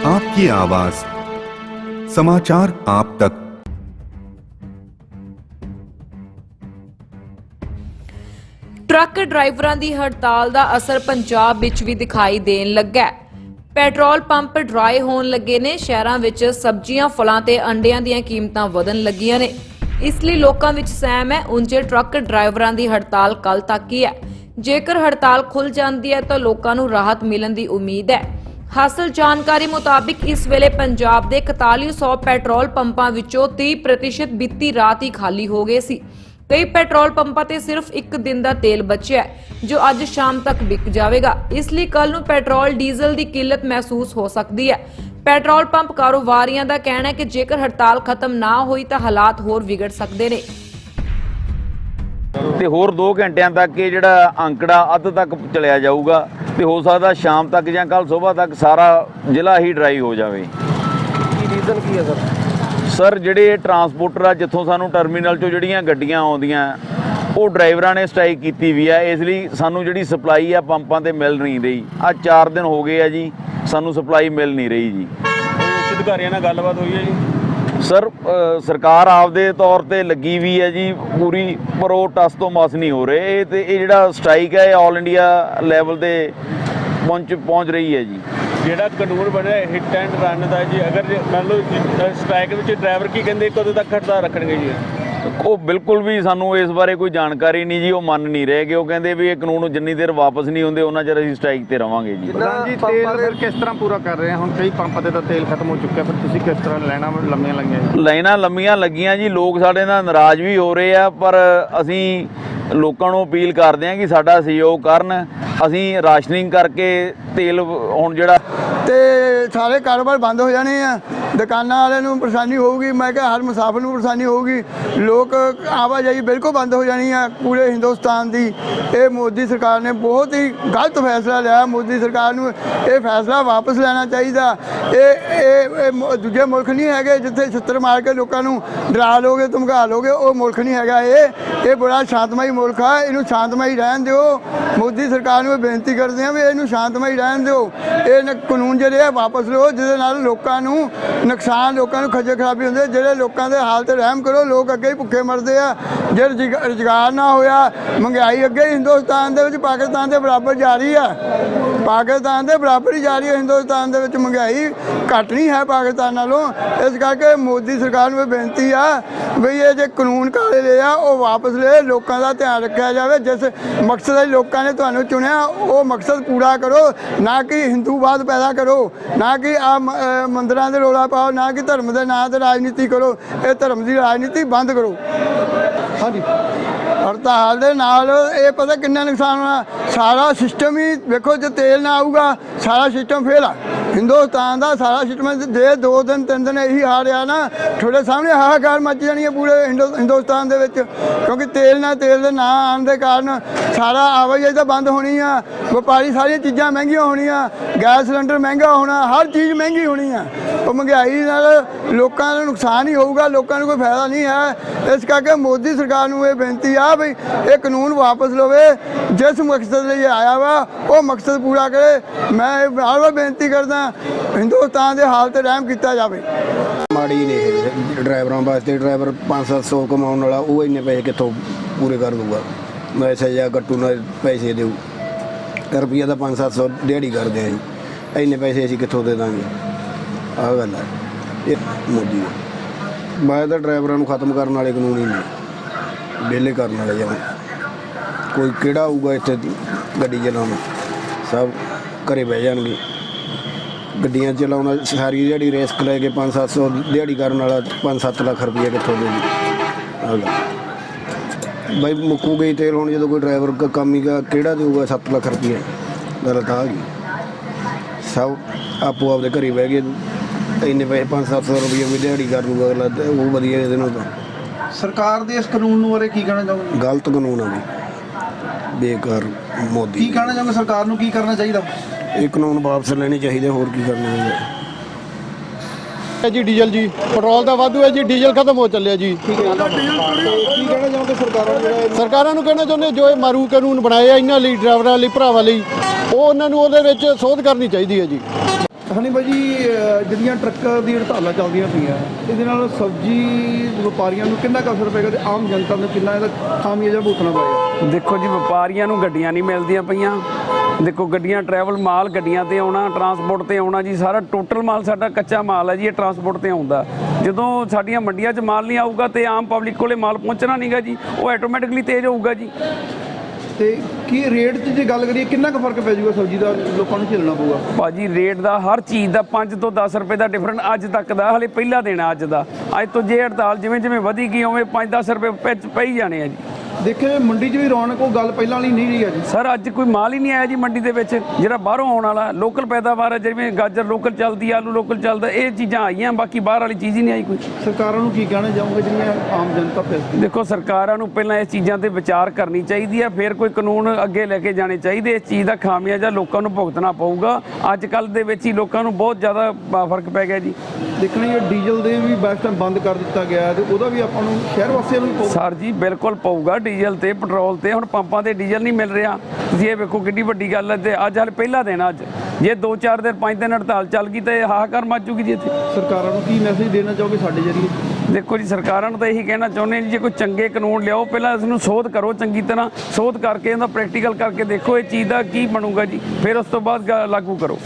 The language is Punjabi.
आपकी आवाज समाचार आप तक ਟਰੱਕ ਡਰਾਈਵਰਾਂ ਦੀ ਹੜਤਾਲ ਦਾ ਅਸਰ ਪੰਜਾਬ ਵਿੱਚ ਵੀ ਦਿਖਾਈ ਦੇਣ ਲੱਗਾ ਹੈ। ਪੈਟਰੋਲ ਪੰਪ ਡਰਾਈ ਹੋਣ ਲੱਗੇ ਨੇ ਸ਼ਹਿਰਾਂ ਵਿੱਚ ਸਬਜ਼ੀਆਂ ਫਲਾਂ ਤੇ ਅੰਡਿਆਂ ਦੀਆਂ ਕੀਮਤਾਂ ਵਧਣ ਲੱਗੀਆਂ ਨੇ ਇਸ ਲਈ ਲੋਕਾਂ ਵਿੱਚ ਸਹਿਮ ਹੈ ਉਂਝੇ ਟਰੱਕ ਡਰਾਈਵਰਾਂ ਦੀ ਹੜਤਾਲ ਕੱਲ ਤੱਕ ਹੀ ਹੈ ਜੇਕਰ ਹੜਤਾਲ ਖੁੱਲ ਜਾਂਦੀ ਹੈ ਤਾਂ ਲੋਕਾਂ ਨੂੰ ਰਾਹਤ ਮਿਲਣ ਦੀ ਉਮੀਦ ਹੈ ਹਾਸਲ ਜਾਣਕਾਰੀ ਮੁਤਾਬਿਕ ਇਸ ਵੇਲੇ ਪੰਜਾਬ ਦੇ 4100 ਪੈਟਰੋਲ ਪੰਪਾਂ ਵਿੱਚੋਂ 30% ਬੀਤੀ ਰਾਤ ਹੀ ਖਾਲੀ ਹੋ ਗਏ ਸੀ। ਕਈ ਪੈਟਰੋਲ ਪੰਪਾਂ ਤੇ ਸਿਰਫ ਇੱਕ ਦਿਨ ਦਾ ਤੇਲ ਬਚਿਆ ਜੋ ਅੱਜ ਸ਼ਾਮ ਤੱਕ ਵਿਕ ਜਾਵੇਗਾ। ਇਸ ਲਈ ਕੱਲ ਨੂੰ ਪੈਟਰੋਲ ਡੀਜ਼ਲ ਦੀ ਕਿੱਲਤ ਮਹਿਸੂਸ ਹੋ ਸਕਦੀ ਹੈ। ਪੈਟਰੋਲ ਪੰਪ ਕਾਰੋਬਾਰੀਆਂ ਦਾ ਕਹਿਣਾ ਹੈ ਕਿ ਜੇਕਰ ਹੜਤਾਲ ਖਤਮ ਨਾ ਹੋਈ ਤਾਂ ਹਾਲਾਤ ਹੋਰ ਵਿਗੜ ਸਕਦੇ ਨੇ। ਤੇ ਹੋਰ 2 ਘੰਟਿਆਂ ਤੱਕ ਇਹ ਜਿਹੜਾ ਅੰਕੜਾ ਅੱਧ ਤੱਕ ਚਲਿਆ ਜਾਊਗਾ। ਤੇ ਹੋ ਸਕਦਾ ਸ਼ਾਮ ਤੱਕ ਜਾਂ ਕੱਲ ਸਵੇਰ ਤੱਕ ਸਾਰਾ ਜ਼ਿਲ੍ਹਾ ਹੀ ਡਰਾਈ ਹੋ ਜਾਵੇ। ਕੀ ਰੀਜ਼ਨ ਕੀ ਹੈ ਸਰ? ਸਰ ਜਿਹੜੇ ਟਰਾਂਸਪੋਰਟਰ ਆ ਜਿੱਥੋਂ ਸਾਨੂੰ ਟਰਮੀਨਲ 'ਚੋਂ ਜਿਹੜੀਆਂ ਗੱਡੀਆਂ ਆਉਂਦੀਆਂ ਉਹ ਡਰਾਈਵਰਾਂ ਨੇ ਸਟ੍ਰਾਈਕ ਕੀਤੀ ਵੀ ਆ। ਇਸ ਲਈ ਸਾਨੂੰ ਜਿਹੜੀ ਸਪਲਾਈ ਆ ਪੰਪਾਂ ਤੇ ਮਿਲ ਨਹੀਂ ਰਹੀ। ਆ 4 ਦਿਨ ਹੋ ਗਏ ਆ ਜੀ ਸਾਨੂੰ ਸਪਲਾਈ ਮਿਲ ਨਹੀਂ ਰਹੀ ਜੀ। ਅਧਿਕਾਰੀਆਂ ਨਾਲ ਗੱਲਬਾਤ ਹੋਈ ਹੈ ਜੀ? ਸਰ ਸਰਕਾਰ ਆਪਦੇ ਤੌਰ ਤੇ ਲੱਗੀ ਵੀ ਹੈ ਜੀ, ਪੂਰੀ ਪਰ ਉਹ ਟਸ ਤੋਂ ਮਸ ਨਹੀਂ ਹੋ ਰਹੇ। ਇਹ ਤੇ, ਇਹ ਜਿਹੜਾ ਸਟ੍ਰਾਈਕ ਹੈ, ਇਹ ਆਲ ਇੰਡੀਆ ਲੈਵਲ ਤੇ ਪਹੁੰਚ ਪਹੁੰਚ ਰਹੀ ਹੈ ਜੀ। ਜਿਹੜਾ ਕਾਨੂੰਨ ਬਣਿਆ ਹਿੱਟ ਐਂਡ ਰਨ ਦਾ ਜੀ। ਅਗਰ ਜੇ ਮੰਨ ਲਓ ਸਟ੍ਰਾਈਕ ਵਿੱਚ ਡਰਾਈਵਰ ਕੀ ਕਹਿੰਦੇ ਕਦੋਂ ਤੱਕ ਹੜਤਾਲ ਰੱਖਣਗੇ ਜੀ। ਉਹ ਬਿਲਕੁਲ ਵੀ ਸਾਨੂੰ ਇਸ ਬਾਰੇ ਕੋਈ ਜਾਣਕਾਰੀ ਨਹੀਂ ਜੀ ਉਹ ਮੰਨ ਨਹੀਂ ਰਹੇ ਕਿ ਉਹ ਕਹਿੰਦੇ ਵੀ ਇਹ ਕਾਨੂੰਨ ਜਿੰਨੀ ਦੇਰ ਵਾਪਸ ਨਹੀਂ ਹੁੰਦੇ ਉਹਨਾਂ ਚਿਰ ਅਸੀਂ ਸਟ੍ਰਾਈਕ ਤੇ ਰਵਾਂਗੇ ਜੀ। ਪ੍ਰਧਾਨ ਜੀ ਤੇਲ ਫਿਰ ਕਿਸ ਤਰ੍ਹਾਂ ਪੂਰਾ ਕਰ ਰਹੇ ਆ? ਹੁਣ ਕਈ ਪੰਪਾਂ ਤੇ ਤਾਂ ਤੇਲ ਖਤਮ ਹੋ ਚੁੱਕਿਆ ਫਿਰ ਤੁਸੀਂ ਕਿਸ ਤਰ੍ਹਾਂ ਲੈਣਾ ਲੰਮੀਆਂ ਲੰਗੀਆਂ ਲਾਈਨਾਂ ਲੰਮੀਆਂ ਲੱਗੀਆਂ ਜੀ ਲੋਕ ਸਾਡੇ ਨਾਲ ਨਾਰਾਜ਼ ਵੀ ਹੋ ਰਹੇ ਆ ਪਰ ਅਸੀਂ ਲੋਕਾਂ ਨੂੰ ਅਪੀਲ ਕਰਦੇ ਹਾਂ ਕਿ ਸਾਡਾ ਸਹਿਯੋਗ ਕਰਨ ਅਸੀਂ ਰਾਸ਼ਨਿੰਗ ਕਰਕੇ ਤੇਲ ਹੁਣ ਜਿਹੜਾ ਤੇ ਸਾਰੇ ਕਾਰੋਬਾਰ ਬੰਦ ਹੋ ਜਾਣੇ ਆ। ਦੁਕਾਨਾਂ ਵਾਲਿਆਂ ਨੂੰ ਪਰੇਸ਼ਾਨੀ ਹੋਊਗੀ, ਮੈਂ ਕਿਹਾ ਹਰ ਮੁਸਾਫਰ ਨੂੰ ਪਰੇਸ਼ਾਨੀ ਹੋਊਗੀ। ਲੋਕ ਆਵਾਜਾਈ ਬਿਲਕੁਲ ਬੰਦ ਹੋ ਜਾਣੀ ਆ, ਪੂਰੇ ਹਿੰਦੁਸਤਾਨ ਦੀ। ਇਹ ਮੋਦੀ ਸਰਕਾਰ ਨੇ ਬਹੁਤ ਹੀ ਗਲਤ ਫੈਸਲਾ ਲਿਆ। ਮੋਦੀ ਸਰਕਾਰ ਨੂੰ ਇਹ ਫੈਸਲਾ ਵਾਪਸ ਲੈਣਾ ਚਾਹੀਦਾ। ਇਹ ਇਹ ਇਹ ਦੂਜੇ ਮੁਲਕ ਨਹੀਂ ਹੈਗੇ ਜਿੱਥੇ ਛਿੱਤਰ ਮਾਰ ਕੇ ਲੋਕਾਂ ਨੂੰ ਡਰਾ ਲੋਗੇ, ਧਮਕਾ ਲੋਗੇ, ਉਹ ਮੁਲਕ ਨਹੀਂ ਹੈਗਾ ਇਹ। ਇਹ ਬੜਾ ਸ਼ਾਂਤਮਈ ਮੁਲਕ ਆ, ਇਹਨੂੰ ਸ਼ਾਂਤਮਈ ਰਹਿਣ ਦਿਓ। ਮੋਦੀ ਸਰਕਾਰ ਨੂੰ ਬੇਨਤੀ ਕਰਦੇ ਆ ਵੀ ਇਹਨੂੰ ਸ਼ਾਂਤਮਈ ਰਹਿਣ ਦਿਓ। ਇਹ ਕਾਨੂੰਨ ਜਿਹੜੇ ਆ, ਵਾਪਸ ਲਓ, ਜਿਹਦੇ ਨਾਲ ਲੋਕਾਂ ਨੂੰ ਨੁਕਸਾਨ ਲੋਕਾਂ ਨੂੰ ਖੱਜਲ ਖਰਾਬੀ ਹੁੰਦੇ ਜਿਹੜੇ ਲੋਕਾਂ ਦੇ ਹਾਲ ਤੇ ਰਹਿਮ ਕਰੋ, ਲੋਕ ਅੱਗੇ ਹੀ ਭੁੱਖੇ ਮਰਦੇ ਆ। ਜੇ ਰੁਜ਼ਗ- ਰੁਜ਼ਗਾਰ ਨਾ ਹੋਇਆ, ਮਹਿੰਗਾਈ ਅੱਗੇ ਹਿੰਦੁਸਤਾਨ ਦੇ ਵਿੱਚ, ਪਾਕਿਸਤਾਨ ਦੇ ਬਰਾਬਰ ਜਾ ਰਹੀ ਆ। ਪਾਕਿਸਤਾਨ ਦੇ ਬਰਾਬਰ ਹੀ ਜਾ ਰਹੀ ਹੈ ਹਿੰਦੁਸਤਾਨ ਦੇ ਵਿੱਚ ਮਹਿੰਗਾਈ ਘੱਟ ਨਹੀਂ ਹੈ ਪਾਕਿਸਤਾਨ ਨਾਲੋਂ। ਇਸ ਕਰਕੇ ਮੋਦੀ ਸਰਕਾਰ ਨੂੰ ਇਹ ਬੇਨਤੀ ਆ ਵੀ ਇਹ ਜੇ ਕਾਨੂੰਨ ਕਾਲੇ ਲਏ ਆ, ਉਹ ਵਾਪਸ ਲੈ ਲੋਕਾਂ ਦਾ ਧਿਆਨ ਰੱਖਿਆ ਜਾਵੇ। ਜਿਸ ਮਕਸਦ ਲਈ ਲੋਕਾਂ ਨੇ ਤੁਹਾਨੂੰ ਚੁਣਿਆ, ਉਹ ਮਕਸਦ ਪੂਰਾ ਕਰੋ। ਨਾ ਕਿ ਹਿੰਦੂਵਾਦ ਪੈਦਾ ਕਰੋ। ਨਾ ਕਿ ਆ ਮੰਦਰਾਂ ਦੇ ਰੋਲਾ ਪਾਓ। ਨਾ ਕਿ ਧਰਮ ਦੇ ਨਾਂ ਤੇ ਰਾਜਨੀਤੀ ਕਰੋ। ਇਹ ਧਰਮ ਦੀ ਰਾਜਨੀਤੀ ਬੰਦ ਕਰੋ। ਹਾਂਜੀ। ਹੜਤਾਲ ਦੇ ਨਾਲ ਇਹ ਪਤਾ ਕਿੰਨਾ ਨੁਕਸਾਨ ਹੋਣਾ? ਸਾਰਾ ਸਿਸਟਮ ਹੀ ਵੇਖੋ, ਜੇ ਤੇਲ ਨਾ ਆਊਗਾ, ਸਾਰਾ ਸਿਸਟਮ ਫੇਲ ਆ। ਹਿੰਦੁਸਤਾਨ ਦਾ ਸਾਰਾ ਸਿਸਟਮ ਜੇ ਦੋ ਦਿਨ, ਤਿੰਨ ਦਿਨ ਇਹੀ ਹਾਰਿਆ ਨਾ, ਤੁਹਾਡੇ ਸਾਹਮਣੇ ਹਾਹਾਕਾਰ ਮੱਚ ਜਾਣੀ ਹੈ ਪੂਰੇ ਹਿੰਦੁ- ਹਿੰਦੁਸਤਾਨ ਦੇ ਵਿੱਚ। ਕਿਉਂਕਿ ਤੇਲ ਨਾਲ ਤੇਲ ਦੇ ਨਾ ਆਉਣ ਦੇ ਕਾਰਨ ਸਾਰਾ ਆਵਾਜਾਈ ਤਾਂ ਬੰਦ ਹੋਣੀ ਆ। ਵਪਾਰੀ ਸਾਰੀਆਂ ਚੀਜ਼ਾਂ ਮਹਿੰਗੀਆਂ ਹੋਣੀਆਂ, ਗੈਸ ਸਿਲੰਡਰ ਮਹਿੰਗਾ ਹੋਣਾ, ਹਰ ਚੀਜ਼ ਮਹਿੰਗੀ ਹੋਣੀ ਆ। ਉਹ ਮਹਿੰਗਾਈ ਨਾਲ ਲੋਕਾਂ ਨੂੰ ਨੁਕਸਾਨ ਹੀ ਹੋਊਗਾ, ਲੋਕਾਂ ਨੂੰ ਕੋਈ ਫਾਇਦਾ ਨਹੀਂ ਹੈ। ਇਸ ਕਰਕੇ ਮੋਦੀ ਸਰਕਾਰ ਨੂੰ ਇਹ ਬੇਨਤੀ ਆ ਵੀ ਇਹ ਕਾਨੂੰਨ ਵਾਪਸ ਲਵੇ। ਜਿਸ ਮਕਸਦ ਲਈ ਆਇਆ ਵਾ, ਉਹ ਮਕਸਦ ਪੂਰਾ ਕਰੇ। ਮੈਂ ਇਹ ਬਾਰ ਬੇਨਤੀ ਕਰਦਾ ਹਿੰਦੁਸਤਾਨ ਦੇ ਹਾਲ ਤੇ ਰਹਿਮ ਕੀਤਾ ਜਾਵੇ। ਮਾੜੀ ਨੇ ਇਹ ਡਰਾਈਵਰਾਂ ਵਾਸਤੇ ਡਰਾਈਵਰ 5-700 ਕਮਾਉਣ ਵਾਲਾ, ਉਹ ਇੰਨੇ ਪੈਸੇ ਕਿੱਥੋਂ ਪੂਰੇ ਕਰ ਦੂਗਾ ਮੈਸੇਜ ਆ ਗੱਟੂ ਨਾਲ ਪੈਸੇ ਦਿਓ ਰੁਪਈਆ ਦਾ 5-700 ਦਿਹਾੜੀ ਕਰਦੇ ਆ ਜੀ। ਇੰਨੇ ਪੈਸੇ ਅਸੀਂ ਕਿੱਥੋਂ ਦੇ ਦਾਂਗੇ? ਆਹ ਗੱਲ ਹੈ ਇਹ ਮੋਦੀ ਮੈਂ ਤਾਂ ਡਰਾਈਵਰਾਂ ਨੂੰ ਖਤਮ ਕਰਨ ਵਾਲੇ ਕਾਨੂੰਨ ਹੀ ਨਹੀਂ। ਵਿਹਲੇ ਕਰਨ ਵਾਲੇ ਜਮਾਂ ਕੋਈ ਕਿਹੜਾ ਆਊਗਾ ਇੱਥੇ ਗੱਡੀ ਚਲਾਉਣ? ਸਭ ਘਰੇ ਬਹਿ ਜਾਣਗੇ। ਗੱਡੀਆਂ ਚਲਾਉਣਾ ਸਾਰੀ ਦਿਹਾੜੀ ਰਿਸਕ ਲੈ ਕੇ 5-700 ਦਿਹਾੜੀ ਕਰਨ ਵਾਲਾ 5-7 ਲੱਖ ਰੁਪਏ ਕਿੱਥੋਂ ਦੇ ਬਾਈ ਮੁੱਕੂ ਗਈ ਤੇਲ ਹੁਣ ਜਦੋਂ ਕੋਈ ਡਰਾਈਵਰ ਕ- ਕੰਮ ਹੀ ਕਿਹੜਾ ਦੇਊਗਾ 7 ਲੱਖ ਰੁਪਏ ਗੱਲ ਤਾਂ ਆ ਗਈ ਸਭ ਆਪੋ ਆਪਦੇ ਘਰੇ ਬਹਿ ਗਏ। ਇੰਨੇ ਪੈਸੇ 5-700 ਰੁਪਏ ਕੋਈ ਦਿਹਾੜੀ ਕਰ ਲੂਗਾ ਅਗਲਾ ਉਹ ਵਧੀਆ ਇਹਦੇ ਨਾਲ ਤਾਂ। ਸਰਕਾਰ ਦੇ ਇਸ ਕਾਨੂੰਨ ਨੂੰ ਬਾਰੇ ਕੀ ਕਹਿਣਾ ਚਾਹੋਗੇ? ਗਲਤ ਕਾਨੂੰਨ ਆ ਜੀ। ਬੇਕਾਰ ਕੀ ਮੋਦੀ ਕਹਿਣਾ ਚਾਹੋਗੇ ਸਰਕਾਰ ਨੂੰ? ਕੀ ਕਰਨਾ ਚਾਹੀਦਾ? ਇਹ ਕਾਨੂੰਨ ਵਾਪਸ ਲੈਣੇ ਚਾਹੀਦੇ ਹੋਰ ਕੀ ਕਰਨਾ ਹੈ ਹੈ ਜੀ ਡੀਜ਼ਲ ਜੀ ਪੈਟਰੋਲ ਦਾ ਵਾਧੂ ਹੈ ਜੀ ਡੀਜ਼ਲ ਖਤਮ ਹੋ ਚੱਲਿਆ ਜੀ। ਕੀ ਕਹਿਣਾ ਚਾਹੋਗੇ ਸਰਕਾਰਾਂ ਨੂੰ? ਜਿਹੜਾ ਸਰਕਾਰਾਂ ਨੂੰ ਕਹਿਣਾ ਚਾਹੁੰਦੇ ਜੋ ਇਹ ਮਾਰੂ ਕਾਨੂੰਨ ਬਣਾਏ ਆ ਇਹਨਾਂ ਲਈ ਡਰਾਈਵਰਾਂ ਲਈ ਭਰਾਵਾਂ ਲਈ ਉਹ ਉਹਨਾਂ ਨੂੰ ਉਹਦੇ ਵਿੱਚ ਸੋਧ ਕਰਨੀ ਚਾਹੀਦੀ ਹੈ ਜੀ। ਹਣੀ ਅਹ ਜਿਹੜੀਆਂ ਟਰੱਕਾਂ ਦੀ ਹੜਤਾਲਾਂ ਚੱਲਦੀਆਂ ਪਈਆਂ ਇਹਦੇ ਨਾਲ ਸਬਜ਼ੀ ਵਪਾਰੀਆਂ ਨੂੰ ਕਿੰਨਾ ਕੁ ਅਸਰ ਪਏਗਾ ਤੇ ਆਮ ਜਨਤਾ ਨੂੰ ਕਿੰਨਾ ਇਹਦਾ ਖਾਮਿਆਜਾ ਭੁਗਤਣਾ ਪਏਗਾ? ਦੇਖੋ ਜੀ ਵਪਾਰੀਆਂ ਨੂੰ ਗੱਡੀਆਂ ਨਹੀਂ ਮਿਲਦੀਆਂ ਪਈਆਂ। ਦੇਖੋ ਗੱਡੀਆਂ ਟਰੈਵਲ ਮਾਲ ਗੱਡੀਆਂ ਤੇ ਆਉਣਾ ਟਰਾਂਸਪੋਰਟ ਤੇ ਆਉਣਾ ਜੀ ਸਾਰਾ ਟੋਟਲ ਮਾਲ ਸਾਡਾ ਕੱਚਾ ਮਾਲ ਹੈ ਜੀ ਇਹ ਟਰਾਂਸਪੋਰਟ ਤੇ ਆਉਂਦਾ। ਜਦੋਂ ਸਾਡੀਆਂ ਮੰਡੀਆਂ 'ਚ ਮਾਲ ਨਹੀਂ ਆਊਗਾ ਤੇ ਆਮ ਪਬਲਿਕ ਕੋਲੇ ਮਾਲ ਪਹੁੰਚਣਾ ਨਹੀਂਗਾ ਜੀ ਉਹ ਆਟੋਮੈਟਿਕਲੀ ਤੇਜ਼ ਹੋਊਗਾ ਜੀ। ਤੇ ਕੀ ਰੇਟ 'ਚ ਜੇ ਗੱਲ ਕਰੀਏ ਕਿੰਨਾ ਕੁ ਫ਼ਰਕ ਪੈ ਜਾਊਗਾ ਸਬਜ਼ੀ ਦਾ ਲੋਕਾਂ ਨੂੰ ਝੇਲਣਾ ਪਊਗਾ? ਭਾਜੀ ਰੇਟ ਦਾ ਹਰ ਚੀਜ਼ ਦਾ 5 ਤੋਂ 10 ਰੁਪਏ ਦਾ ਡਿਫਰੈਂਟ ਅੱਜ ਤੱਕ ਦਾ ਹਲੇ ਪਹਿਲਾ ਦਿਨ ਆ ਅੱਜ ਦਾ। ਅੱਜ ਤੋਂ ਜੇ ਹੜਤਾਲ ਜਿਵੇਂ ਜਿਵੇਂ ਵਧੀ ਗਈ ਉਵੇਂ 5-10 ਰੁਪਏ ਵਿੱਚ ਪਈ ਜਾਣੇ ਆ ਜੀ। ਜਾਏ ਮੰਡੀ 'ਚ ਵੀ ਰੌਣਕ ਉਹ ਗੱਲ ਪਹਿਲਾਂ ਵਾਲੀ ਨਹੀਂ ਰਹੀ ਅੱਜ ਸਰ ਅੱਜ ਕੋਈ ਮਾਲ ਹੀ ਨਹੀਂ ਆਇਆ ਜੀ ਮੰਡੀ ਦੇ ਵਿੱਚ ਜਿਹੜਾ ਬਾਹਰੋਂ ਆਉਣ ਵਾਲਾ ਲੋਕਲ ਪੈਦਾਵਾਰ ਹੈ ਜਿਵੇਂ ਗਾਜਰ ਲੋਕਲ ਚੱਲਦੀ ਆਲੂ ਲੋਕਲ ਚੱਲਦਾ ਇਹ ਚੀਜ਼ਾਂ ਆਈਆਂ ਬਾਕੀ ਬਾਹਰ ਵਾਲੀ ਚੀਜ਼ ਹੀ ਨਹੀਂ ਆਈ ਕੋਈ। ਸਰਕਾਰਾਂ ਨੂੰ ਕੀ ਕਹਿਣਾ ਚਾਹੋਗੇ ਜਿਹੜੀਆਂ ਆਮ ਜਨਤਾ ਪੈਸੇ ਦੇਖੋ ਸਰਕਾਰਾਂ ਨੂੰ ਪਹਿਲਾਂ ਇਸ ਚੀਜ਼ਾਂ ਤੇ ਵਿਚਾਰ ਕਰਨੀ ਚਾਹੀਦੀ ਹੈ ਫਿਰ ਕੋਈ ਕਾਨੂੰਨ ਅੱਗੇ ਲੈ ਕੇ ਜਾਣੇ ਚਾਹੀਦੇ ਇਸ ਚੀਜ਼ ਦਾ ਖਾਮਿਆਜਾ ਲੋਕਾਂ ਨੂੰ ਭੁਗਤਣਾ ਪਊਗਾ। ਅੱਜ ਕੱਲ ਦੇ ਵਿੱਚ ਹੀ ਲੋਕਾਂ ਨੂੰ ਬਹੁਤ ਜ਼ਿਆਦਾ ਫ਼ਰਕ ਪੈ ਗਿਆ ਜੀ। ਦੇਖਣਾ ਇਹ ਡੀਜ਼ਲ ਦੇ ਵੀ ਬੈਸ ਟਾਈਮ ਬੰਦ ਕਰ ਦਿੱਤਾ ਗਿਆ ਹੈ ਤੇ ਉਹਦਾ ਵੀ ਆਪਾਂ ਨੂੰ ਸ਼ਹਿਰ ਵਾਸੀਆਂ ਨੂੰ ਸਰ ਜੀ ਬਿਲਕੁਲ ਪਊਗਾ ਡੀਜ਼ਲ ਤੇ ਪੈਟਰੋਲ ਤੇ ਹੁਣ ਪੰਪਾਂ ਤੇ ਡੀਜ਼ਲ ਨਹੀਂ ਮਿਲ ਰਿਹਾ। ਤੁਸੀਂ ਇਹ ਵੇਖੋ ਕਿੰਨੀ ਵੱਡੀ ਗੱਲ ਹੈ ਤੇ ਅੱਜ ਹਾਲੇ ਪਹਿਲਾ ਦਿਨ ਅੱਜ। ਜੇ 2-4 ਦਿਨ 5 ਦਿਨ ਹੜਤਾਲ ਚੱਲ ਗਈ ਤੇ ਹਾਹਾਕਾਰ ਮਚ ਜੂਗੀ ਜੀ ਇੱਥੇ। ਸਰਕਾਰਾਂ ਨੂੰ ਕੀ ਮੈਸੇਜ ਦੇਣਾ ਚਾਹੋਗੇ ਸਾਡੇ ਜਰੀਏ? ਦੇਖੋ ਜੀ ਸਰਕਾਰਾਂ ਨੂੰ ਤਾਂ ਇਹੀ ਕਹਿਣਾ ਚਾਹੁੰਦੇ ਜੀ ਜੇ ਕੋਈ ਚੰਗੇ ਕਾਨੂੰਨ ਲਿਆਓ ਪਹਿਲਾਂ ਇਸ ਨੂੰ ਸੋਧ ਕਰੋ ਚੰਗੀ ਤਰ੍ਹਾਂ। ਸੋਧ ਕਰਕੇ ਇਹਦਾ ਪ੍ਰੈਕਟੀਕਲ ਕਰਕੇ ਦੇਖੋ ਇਹ ਚੀਜ਼ ਦਾ ਕੀ ਬਣੂਗਾ ਜੀ ਫਿਰ ਉਸ ਤੋਂ ਬਾਅਦ ਲਾਗੂ ਕਰੋ।